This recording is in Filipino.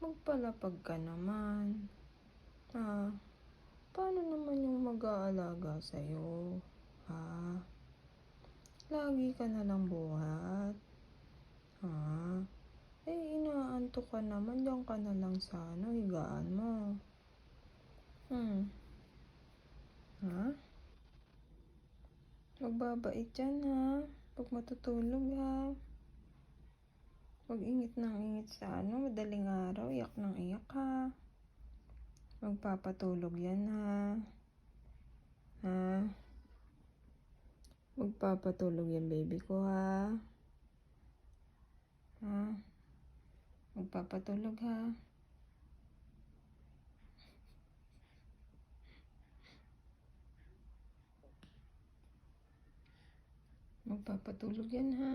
Magpalapag ka naman. Ha? Paano naman yung mag-aalaga sa'yo? Ha? Lagi ka na lang buhat. Ha? Eh, inaantok ka naman. Diyan ka na lang sa ano, higaan mo. Hmm. Ha? Magbabait dyan ha. Pag matutulog ha. Huwag ingit ng ingit sa ano, madaling araw. Iyak ng iyak ha. Magpapatulog yan ha. Ha? Magpapatulog yan baby ko ha. Ha? Magpapatulog ha. Magpapatulog yan ha.